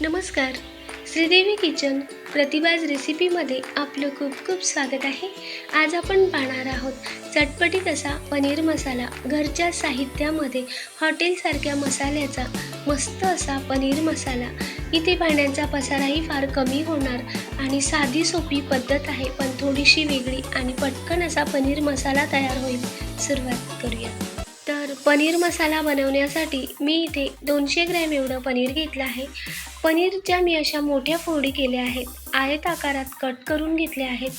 नमस्कार. श्रीदेवी किचन प्रतिभाज रेसिपीमध्ये आपलं खूप खूप स्वागत आहे. आज आपण पाहणार आहोत चटपटीत असा पनीर मसाला घरच्या साहित्यामध्ये हॉटेलसारख्या मसाल्याचा मस्त असा पनीर मसाला. इथे पाण्याचा पसाराही फार कमी होणार आणि साधी सोपी पद्धत आहे पण थोडीशी वेगळी आणि पटकन असा पनीर मसाला तयार होईल. सुरुवात करूया. तर पनीर मसाला बनवण्यासाठी मी इथे दोनशे ग्रॅम एवढं पनीर घेतलं आहे. पनीरच्या मी अशा मोठ्या फोडी केल्या आहेत. आयत आकारात कट करून घेतल्या आहेत.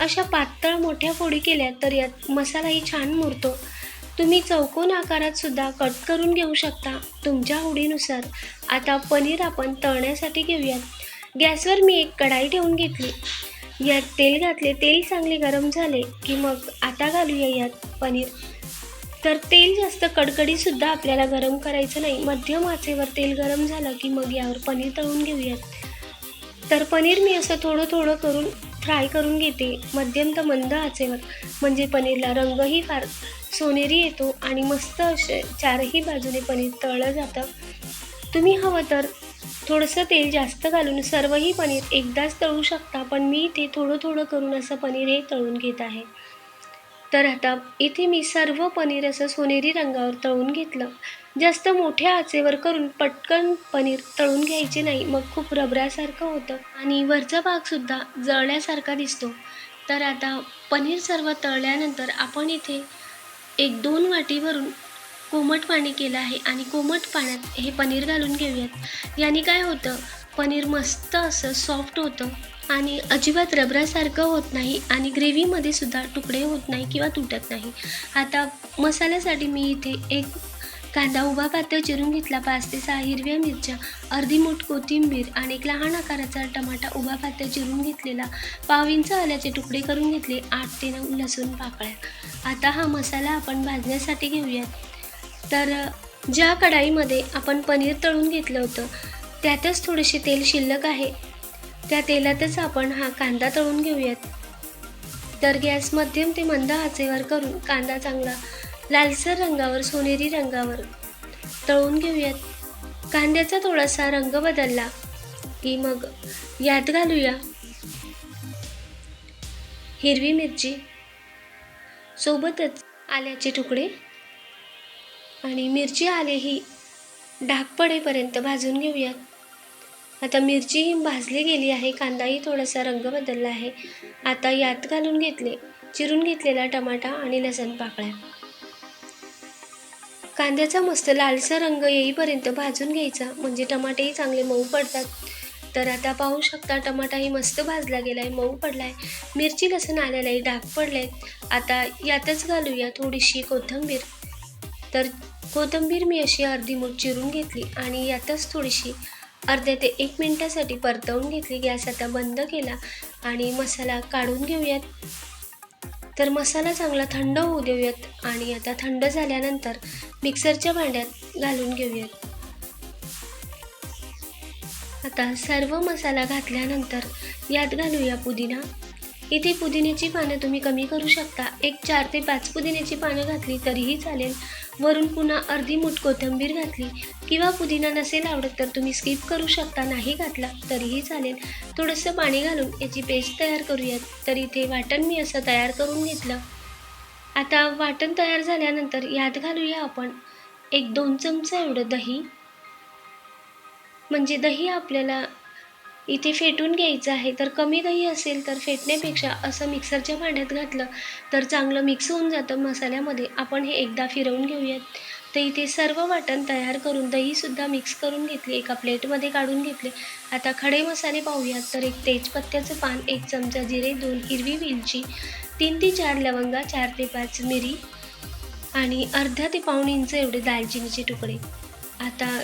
अशा पातळ मोठ्या फोडी केल्या तर यात मसालाही छान मुरतो. तुम्ही चौकोन आकारात सुद्धा कट करून घेऊ शकता. तुमच्या आवडीनुसार. आता पनीर आपण तळण्यासाठी घेऊयात. गॅसवर मी एक कढाई ठेवून घेतली. यात तेल घातले. तेल चांगले गरम झाले की मग आता घालूया यात पनीर. तर तेल जास्त कडकडीसुद्धा आपल्याला गरम करायचं नाही. मध्यम आचेवर तेल गरम झालं की मग यावर पनीर तळून घेऊयात. तर पनीर मी असं थोडं थोडं करून फ्राय करून घेते मध्यम तर मंद आचेवर. म्हणजे पनीरला रंगही फार सोनेरी येतो आणि मस्त असे चारही बाजूने पनीर तळलं जातं. तुम्ही हवं तर थोडंसं तेल जास्त घालून सर्वही पनीर एकदाच तळू शकता पण मी ते थोडं थोडं करून असं पनीर हे तळून घेत आहे. तर आता इथे मी सर्व पनीर असं सोनेरी रंगावर तळून घेतलं. जास्त मोठ्या आचेवर करून पटकन पनीर तळून घ्यायचे नाही मग खूप रबरासारखं होतं आणि वरचा भागसुद्धा जळल्यासारखा दिसतो. तर आता पनीर सर्व तळल्यानंतर आपण इथे एक दोन वाटी भरून कोमट पाणी केलं आहे आणि कोमट पाण्यात हे पनीर घालून घेऊयात. याने काय होतं? पनीर मस्त असं सॉफ्ट होतं. आणि अजिबात रबरासारखं होत नाही आणि ग्रेव्हीमध्ये सुद्धा तुकडे होत नाही किंवा तुटत नाही. आता मसाल्यासाठी मी इथे एक कांदा उभा पातळ चिरून घेतला. पाच ते सहा हिरव्या मिरच्या अर्धी मूठ कोथिंबीर आणि एक लहान आकाराचा टमाटा उभा पातळ चिरून घेतलेला. पाव इंच आल्याचे तुकडे करून घेतले. आठ ते नऊ लसूण पाकळ्या. आता हा मसाला आपण भाजण्यासाठी घेऊयात. तर ज्या कढाईमध्ये आपण पनीर तळून घेतलं होतं त्यातच थोडेसे तेल शिल्लक आहे. त्या तेलातच आपण हा कांदा तळून घेऊयात. तर गॅस मध्यम ते मंद आचेवर करून कांदा चांगला लालसर रंगावर सोनेरी रंगावर तळून घेऊयात. कांद्याचा थोडासा रंग बदलला की मग यात घालूया हिरवी मिरची. सोबतच आल्याचे तुकडे आणि मिरची आले ही डाग पडेपर्यंत भाजून घेऊयात. आता मिरची ही भाजली गेली आहे कांदाही थोडासा रंग बदलला आहे. आता यात घालून घेतले चिरून घेतलेला टमाटा आणि लसण पाकळ्या. कांद्याचा मस्त लालसा रंग येईपर्यंत भाजून घ्यायचा म्हणजे टमाटेही चांगले मऊ पडतात. तर आता पाहू शकता टमाटाही मस्त भाजला गेला आहे मऊ पडला आहे मिरची लसण आलेलाही डाग पडले आता यातच घालूया थोडीशी कोथिंबीर. तर कोथिंबीर मी अशी अर्धी मूठ चिरून घेतली आणि यातच थोडीशी अर्ध्या ते एक मिनटासाठी परतवून घेतली. गॅस आता बंद केला आणि मसाला काढून घेऊयात. तर मसाला चांगला थंड होऊ देऊयात आणि आता थंड झाल्यानंतर मिक्सरच्या भांड्यात घालून घेऊयात. आता सर्व मसाला घातल्यानंतर यात घालूया पुदिना. इथे पुदिन्याची पानं तुम्ही कमी करू शकता. एक चार ते पाच पुदिन्याची पानं घातली तरीही चालेल. वरून पुन्हा अर्धी मूठ कोथिंबीर घातली किंवा पुदिना नसेल आवडत तर तुम्ही स्किप करू शकता. नाही घातला तरीही चालेल. थोडंसं पाणी घालून याची पेस्ट तयार करूयात. तर इथे वाटण मी असं तयार करून घेतलं. आता वाटण तयार झाल्यानंतर यात घालूया आपण एक दोन चमचा एवढं दही. म्हणजे दही आपल्याला इथे फेटून घ्यायचं आहे. तर कमी दही असेल तर फेटण्यापेक्षा असं. मिक्सरच्या भांड्यात घातलं तर चांगलं मिक्स होऊन जातं मसाल्यामध्ये. आपण हे एकदा फिरवून घेऊयात. तर इथे सर्व वाटण तयार करून दहीसुद्धा मिक्स करून घेतले. एका प्लेटमध्ये काढून घेतले. आता खडे मसाले पाहूयात. तर एक तेजपत्त्याचं पान एक चमचा जिरे दोन हिरवी वेलची तीन ते चार लवंगा चार ते पाच मिरी आणि अर्धा ते पाऊण इंच एवढे दालचिनीचे तुकडे. आता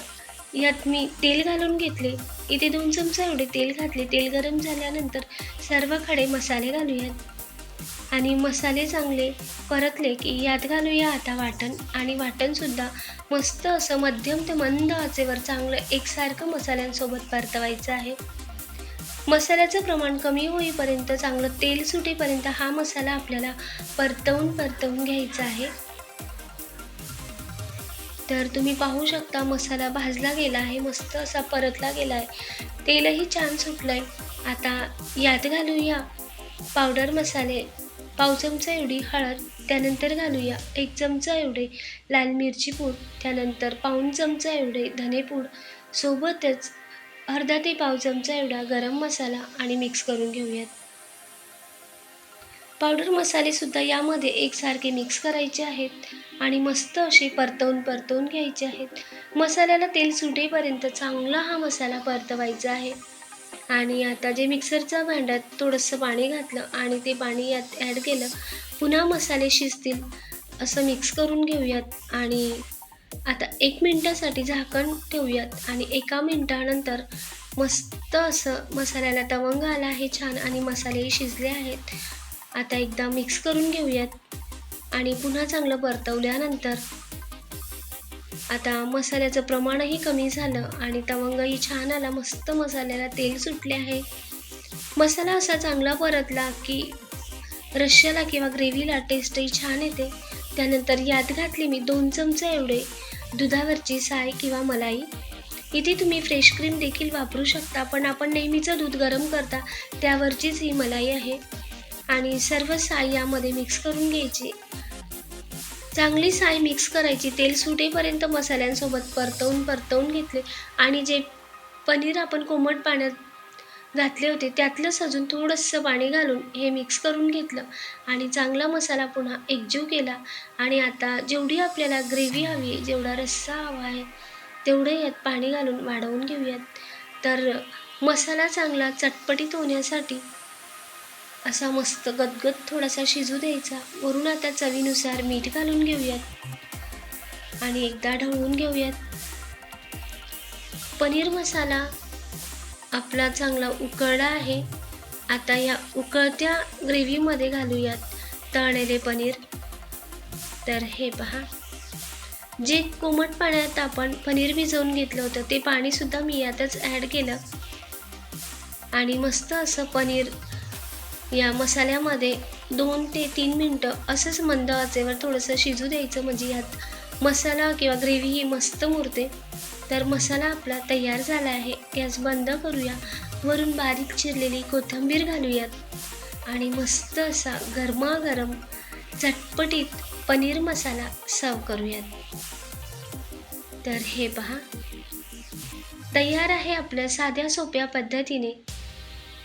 यात मी तेल घालून घेतले. इथे दोन चमचा एवढे तेल घातले. तेल गरम झाल्यानंतर सर्व खडे मसाले घालूयात. आणि मसाले चांगले परतले की यात घालूया आता वाटण. आणि वाटणसुद्धा मस्त असं मध्यम ते मंद आचेवर चांगलं एकसारखं मसाल्यांसोबत परतवायचं आहे. मसाल्याचं प्रमाण कमी होईपर्यंत चांगलं तेल सुटेपर्यंत हा मसाला आपल्याला परतवून परतवून घ्यायचा आहे. तर तुम्ही पाहू शकता मसाला भाजला गेला आहे मस्त असा परतला गेला आहे. तेलही छान सुटलं आहे आता यात घालूया पावडर मसाले. पाव चमचा एवढी हळद त्यानंतर घालूया एक चमचा एवढे लाल मिरची पूड त्यानंतर पाऊण चमचा एवढे धनेपूड सोबतच अर्धा ते पाव चमचा एवढा गरम मसाला आणि मिक्स करून घेऊयात. पावडर मसालेसुद्धा यामध्ये एकसारखे मिक्स करायचे आहेत आणि मस्त असे परतवून परतवून घ्यायचे आहेत. मसाल्याला तेल सुटेपर्यंत चांगला हा मसाला परतवायचा आहे. आणि आता जे मिक्सरच्या भांड्यात थोडंसं पाणी घातलं आणि ते पाणी यात ॲड केलं पुन्हा मसाले शिजतील असं मिक्स करून घेऊयात. आणि आता एक मिनटासाठी झाकण ठेवूयात आणि एका मिनटानंतर मस्त असं मसाल्याला तवंग आला आहे छान आणि मसालेही शिजले आहेत. आता एकदा मिक्स करून घेऊयात. आणि पुन्हा चांगलं परतवल्यानंतर. आता मसाल्याचं प्रमाणही कमी झालं आणि तवंगही छान आला. मस्त मसाल्याला तेल सुटले आहे. मसाला असा चांगला परतला की रश्याला किंवा ग्रेव्हीला टेस्टही छान येते. त्यानंतर यात घातली मी दोन चमचे एवढे दुधावरची साय किंवा मलाई. इथे तुम्ही फ्रेश क्रीम देखील वापरू शकता पण आपण नेहमीचं दूध गरम करता त्यावरचीच ही मलाई आहे. आणि सर्व साय यामध्ये मिक्स करून घ्यायची. चांगली साय मिक्स करायची तेल सुटेपर्यंत मसाल्यांसोबत परतवून परतवून घेतले. आणि जे पनीर आपण कोमट पाण्यात घातले होते त्यातलंच अजून थोडंसं पाणी घालून हे मिक्स करून घेतलं. आणि चांगला मसाला पुन्हा एकजीव केला. आणि आता जेवढी आपल्याला ग्रेव्ही हवी आहे जेवढा रस्सा हवा आहे तेवढं यात पाणी घालून वाढवून घेऊयात. तर मसाला चांगला चटपटीत होण्यासाठी असा मस्त गदगद थोडासा शिजू द्यायचा. वरून आता चवीनुसार मीठ घालून घेऊयात. आणि एकदा ढवळून घेऊयात. पनीर मसाला आपला चांगला उकळला आहे. आता या उकळत्या ग्रेव्हीमध्ये घालूयात तळलेले पनीर. तर हे पहा. जे कोमट पाण्यात आपण पनीर भिजवून घेतलं होतं ते पाणीसुद्धा मी यातच ॲड केलं. आणि मस्त असं पनीर या मसाल्यामध्ये दोन ते तीन मिनटं असंच मंद आचेवर थोडंसं शिजू द्यायचं. म्हणजे यात मसाला किंवा ग्रेव्ही ही मस्त मुरते. तर मसाला आपला तयार झाला आहे. गॅस बंद करूया. वरून बारीक चिरलेली कोथिंबीर घालूयात. आणि मस्त असा गरमागरम झटपटीत पनीर मसाला सर्व करूयात. तर हे पहा. तयार आहे आपल्या साध्या सोप्या पद्धतीने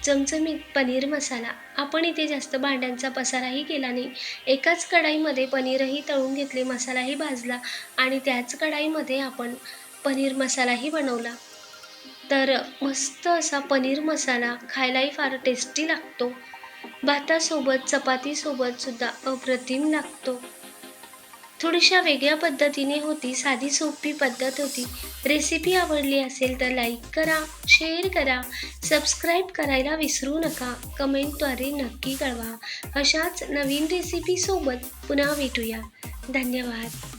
चमचमीत पनीर मसाला. आपण इथे जास्त भांड्यांचा पसाराही केला नाही. एकाच कढाईमध्ये पनीरही तळून घेतले मसालाही भाजला आणि त्याच कढाईमध्ये आपण पनीर मसालाही बनवला. तर मस्त असा पनीर मसाला खायलाही फार टेस्टी लागतो. भातासोबत चपातीसोबतसुद्धा अप्रतिम लागतो. थोडीशा वेगळ्या पद्धतीने होती साधी सोपी पद्धत होती. रेसिपी आवडली असेल तर लाईक करा शेअर करा सबस्क्राईब करायला विसरू नका. कमेंटद्वारे नक्की कळवा. अशाच नवीन रेसिपीसोबत पुन्हा भेटूया. धन्यवाद.